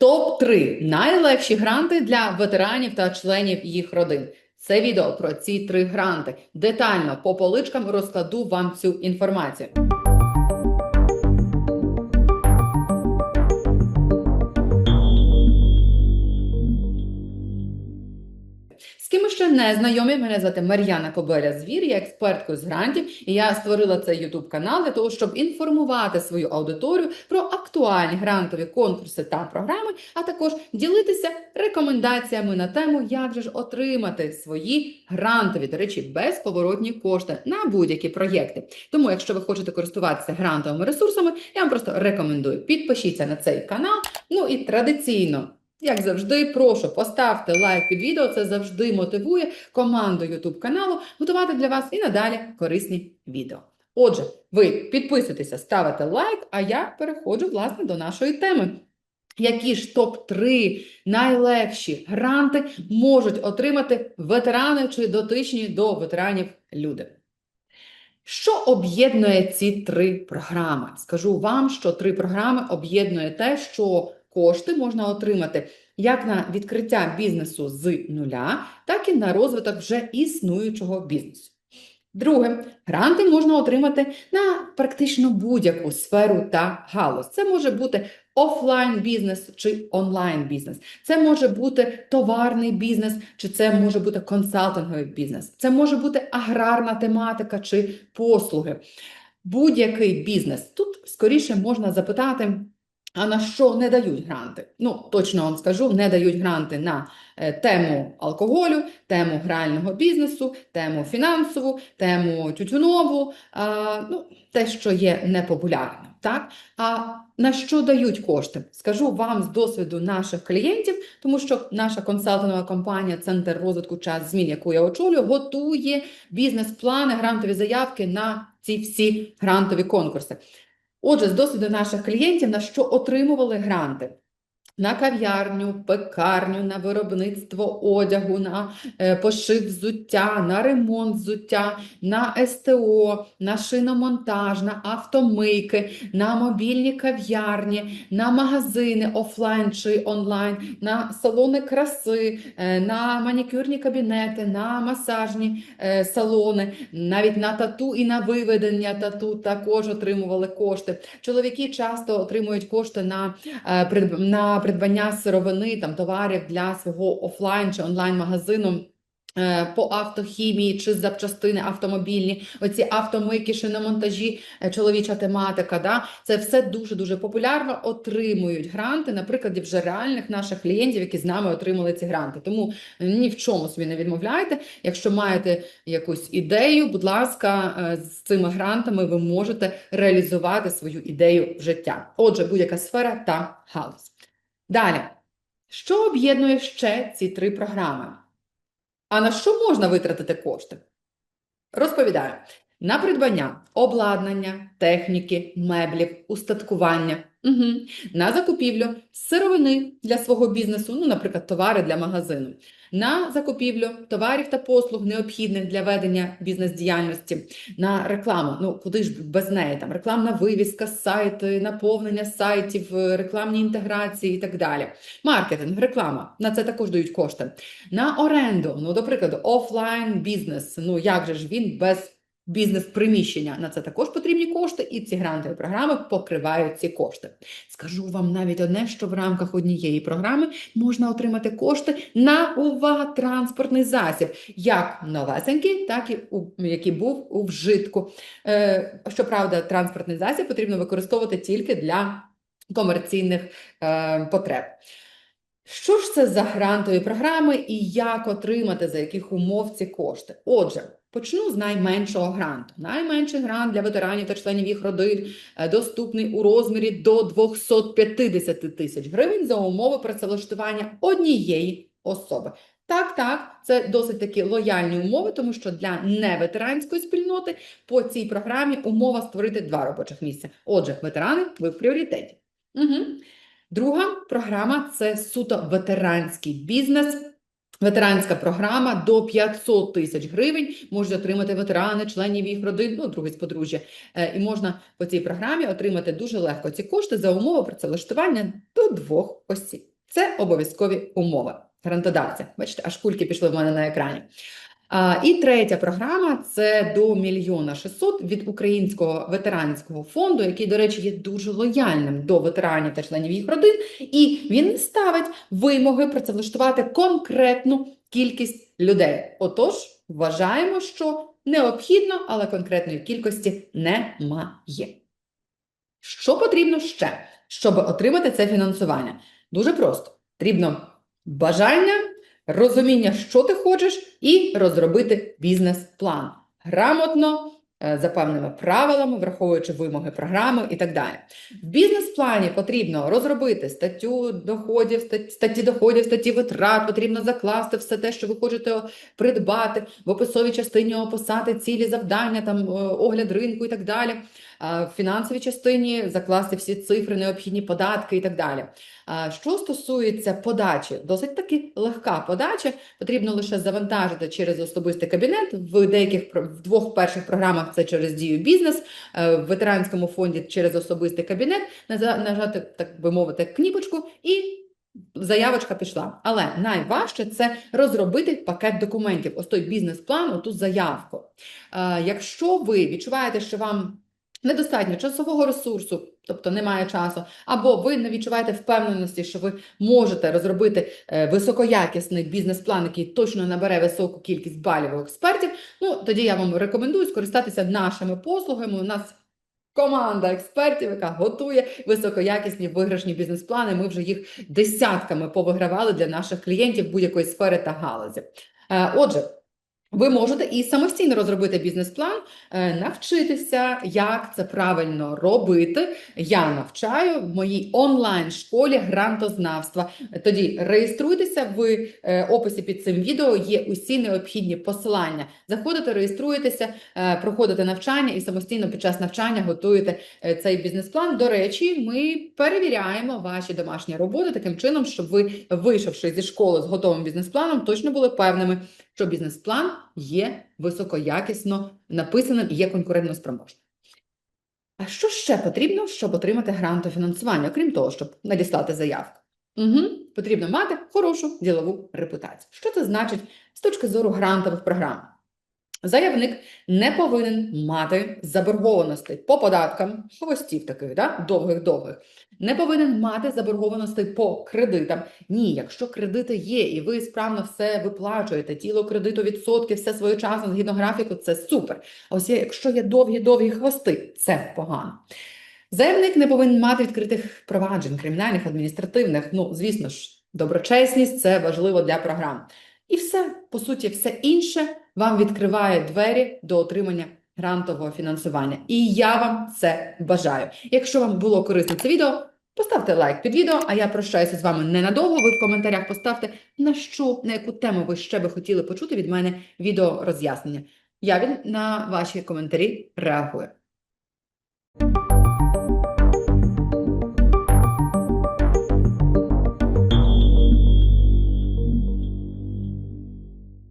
Топ-3 найлегші гранти для ветеранів та членів їх родин. Це відео про ці три гранти. Детально по поличкам розкладу вам цю інформацію. Ще не знайомі, мене звати Мар'яна Кобеля Звір, я експерткою з грантів, і я створила цей YouTube канал для того, щоб інформувати свою аудиторію про актуальні грантові конкурси та програми, а також ділитися рекомендаціями на тему, як же ж отримати свої грантові, до речі, безповоротні кошти на будь-які проєкти. Тому, якщо ви хочете користуватися грантовими ресурсами, я вам просто рекомендую підпишіться на цей канал. Ну і традиційно. Як завжди, прошу поставте лайк під відео. Це завжди мотивує команду YouTube каналу готувати для вас і надалі корисні відео. Отже, ви підписуєтеся, ставите лайк, а я переходжу власне до нашої теми. Які ж топ-3 найлегші гранти можуть отримати ветерани чи дотичні до ветеранів люди? Що об'єднує ці три програми? Скажу вам, що три програми об'єднує те, що кошти можна отримати як на відкриття бізнесу з нуля, так і на розвиток вже існуючого бізнесу. Друге, гранти можна отримати на практично будь-яку сферу та галузь. Це може бути офлайн бізнес чи онлайн бізнес. Це може бути товарний бізнес, чи це може бути консалтинговий бізнес. Це може бути аграрна тематика чи послуги. Будь-який бізнес. Тут скоріше можна запитати. А на що не дають гранти? Ну, точно вам скажу, не дають гранти на е, тему алкоголю, тему грального бізнесу, тему фінансову, тему тютюнову, а, ну, те, що є непопулярним. Так? А на що дають кошти? Скажу вам з досвіду наших клієнтів, тому що наша консалтингова компанія Центр розвитку час змін, яку я очолюю, готує бізнес-плани, грантові заявки на ці всі грантові конкурси. Отже, з досвіду наших клієнтів, на що отримували гранти? На кав'ярню, пекарню, на виробництво одягу, на е, пошив взуття, на ремонт взуття, на СТО, на шиномонтаж, на автомийки, на мобільні кав'ярні, на магазини офлайн чи онлайн, на салони краси, е, на манікюрні кабінети, на масажні е, салони, навіть на тату і на виведення тату також отримували кошти. Чоловіки часто отримують кошти на, на придбання сировини, там товарів для свого офлайн чи онлайн магазину. е, По автохімії чи запчастини автомобільні, оці автомийки, шиномонтажі, е, чоловіча тематика, да? це все дуже-дуже популярно, отримують гранти, наприклад, вже реальних наших клієнтів, які з нами отримали ці гранти. Тому ні в чому собі не відмовляйте. Якщо маєте якусь ідею, будь ласка, е, з цими грантами ви можете реалізувати свою ідею в життя. Отже, будь-яка сфера та галузь. Далі, що об'єднує ще ці три програми? А на що можна витратити кошти? Розповідаю. На придбання обладнання, техніки, меблів, устаткування, угу. на закупівлю сировини для свого бізнесу, ну, наприклад, товари для магазину, на закупівлю товарів та послуг, необхідних для ведення бізнес-діяльності, на рекламу. Ну, куди ж без неї? Там рекламна вивіска, сайти, наповнення сайтів, е, рекламні інтеграції і так далі. Маркетинг, реклама. На це також дають кошти. На оренду, ну, до прикладу, офлайн бізнес. Ну, як же ж він без бізнес-приміщення? На це також потрібні кошти, і ці грантові програми покривають ці кошти. Скажу вам навіть одне, що в рамках однієї програми можна отримати кошти на увага транспортний засіб, як новесенький, так і у, який був у вжитку. Е, щоправда, транспортний засіб потрібно використовувати тільки для комерційних е, потреб. Що ж це за грантові програми і як отримати, за яких умов ці кошти? Отже, почну з найменшого гранту. Найменший грант для ветеранів та членів їх родин е, доступний у розмірі до 250 тисяч гривень за умови працевлаштування однієї особи. Так, так, це досить такі лояльні умови, тому що для неветеранської спільноти по цій програмі умова створити два робочих місця. Отже, ветерани, ви в пріоритеті. Угу. Друга програма це суто ветеранський бізнес. Ветеранська програма до 500 тисяч гривень можуть отримати ветерани, членів їх родин, ну, друге з подружжя. Е, І можна по цій програмі отримати дуже легко ці кошти за умови працевлаштування до двох осіб. Це обов'язкові умови грантодавця. Бачите, аж кульки пішли в мене на екрані. І третя програма це до мільйона 600 від Українського ветеранського фонду, який, до речі, є дуже лояльним до ветеранів та членів їх родин, і він ставить вимоги працевлаштувати конкретну кількість людей. Отож, вважаємо, що необхідно, але конкретної кількості немає. Що потрібно ще, щоб отримати це фінансування? Дуже просто. Потрібно бажання, розуміння, що ти хочеш, і розробити бізнес-план. Грамотно, за певними правилами, враховуючи вимоги програми і так далі. В бізнес-плані потрібно розробити статтю доходів, статті доходів, статті витрат, потрібно закласти все те, що ви хочете придбати, в описовій частині описати цілі завдання, там е, огляд ринку і так далі. В фінансовій частині закласти всі цифри, необхідні податки і так далі. Що стосується подачі, досить таки легка подача. Потрібно лише завантажити через особистий кабінет. В деяких в двох перших програмах це через дію бізнес, е, в ветеранському фонді через особистий кабінет, нажати, так би мовити, кніпочку і. Заявочка пішла, але найважче це розробити пакет документів. Ось той бізнес-план, оту заявку. Е, Якщо ви відчуваєте, що вам недостатньо часового ресурсу, тобто немає часу, або ви не відчуваєте впевненості, що ви можете розробити е, високоякісний бізнес-план, який точно набере високу кількість балів у експертів, ну тоді я вам рекомендую скористатися нашими послугами. У нас команда експертів, яка готує високоякісні виграшні бізнес-плани. Ми вже їх десятками повигравали для наших клієнтів будь-якої сфери та галузі. Е, Отже. Ви можете і самостійно розробити бізнес-план, е, навчитися, як це правильно робити. Я навчаю в моїй онлайн-школі грантознавства. Тоді реєструйтеся в е, описі під цим відео. Є усі необхідні посилання. Заходите, реєструєтеся, е, проходите навчання і самостійно під час навчання готуєте цей бізнес-план. До речі, ми перевіряємо ваші домашні роботи таким чином, щоб ви, вийшовши зі школи з готовим бізнес-планом, точно були певними, що бізнес-план є високоякісно написаним і є конкурентноспроможним. А що ще потрібно, щоб отримати грантофінансування, окрім того, щоб надіслати заявку? Угу. Потрібно мати хорошу ділову репутацію. Що це значить з точки зору грантових програм? Заявник не повинен мати заборгованостей по податкам, хвостів таких, да? довгих-довгих. Не повинен мати заборгованостей по кредитам. Ні, якщо кредити є, і ви справно все виплачуєте, тіло кредиту, відсотки, все своєчасно, згідно графіку, це супер. А ось якщо є довгі-довгі хвости, це погано. Заявник не повинен мати відкритих проваджень, кримінальних, адміністративних. Ну, звісно ж, доброчесність це важливо для програм. І все, по суті, все інше вам відкриває двері до отримання грантового фінансування. І я вам це бажаю. Якщо вам було корисно це відео, поставте лайк під відео, а я прощаюся з вами ненадовго. Ви в коментарях поставте, на що, на яку тему ви ще би хотіли почути від мене відео роз'яснення. Я від- на ваші коментарі реагую.